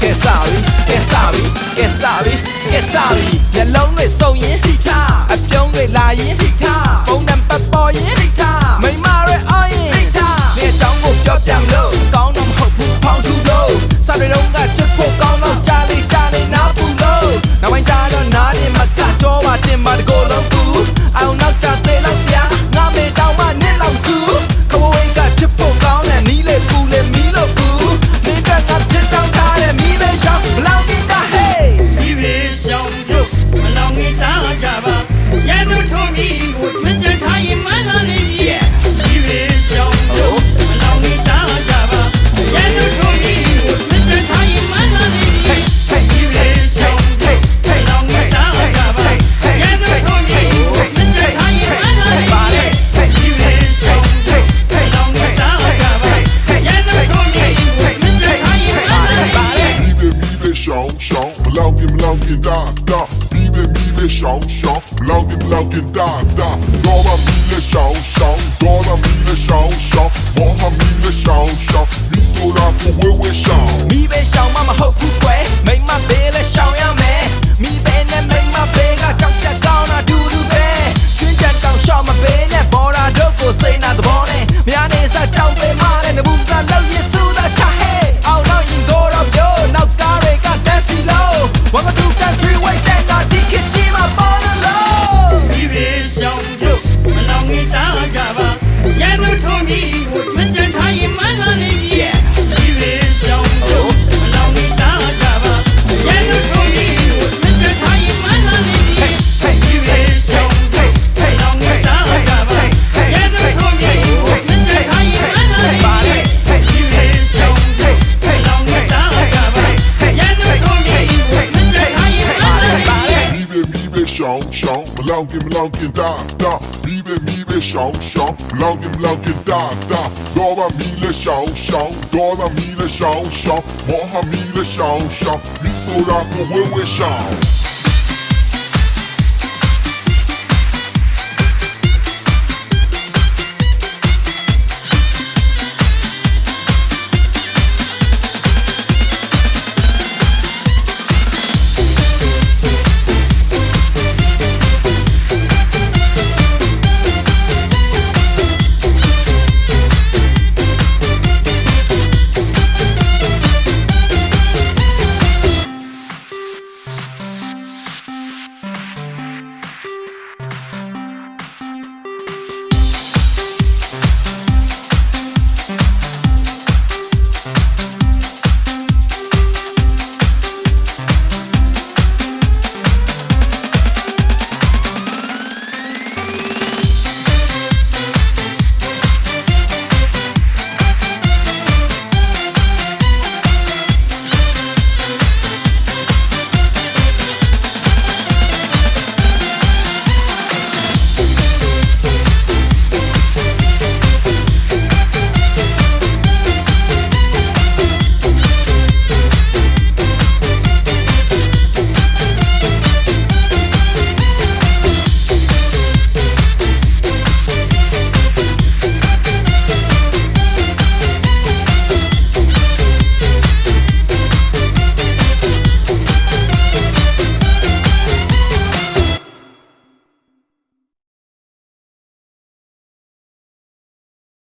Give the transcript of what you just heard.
Que sabe, que sabe, que sabe, que sabe que el hombre soy en chicha. အပြုံးတွေလာရင်ထိထားဖုန်းနံပါတ် Laugen da, da, Biele, Miele, schau, schau, Laugen, Laugen da, da, Dora, Miele, schau, schau, Dora, Miele, schau, schau, Moha, Miele, schau, schau, Wieso, Rapo, Wewe, schau. show, show, Melangen, Melangen, da, da. Mile, mile, show, show, Melangen, Melangen, da, da. Dora, mile, show, show, Dora, mile, show, show. Moha, mile, show, show. Misoda, wewe, show.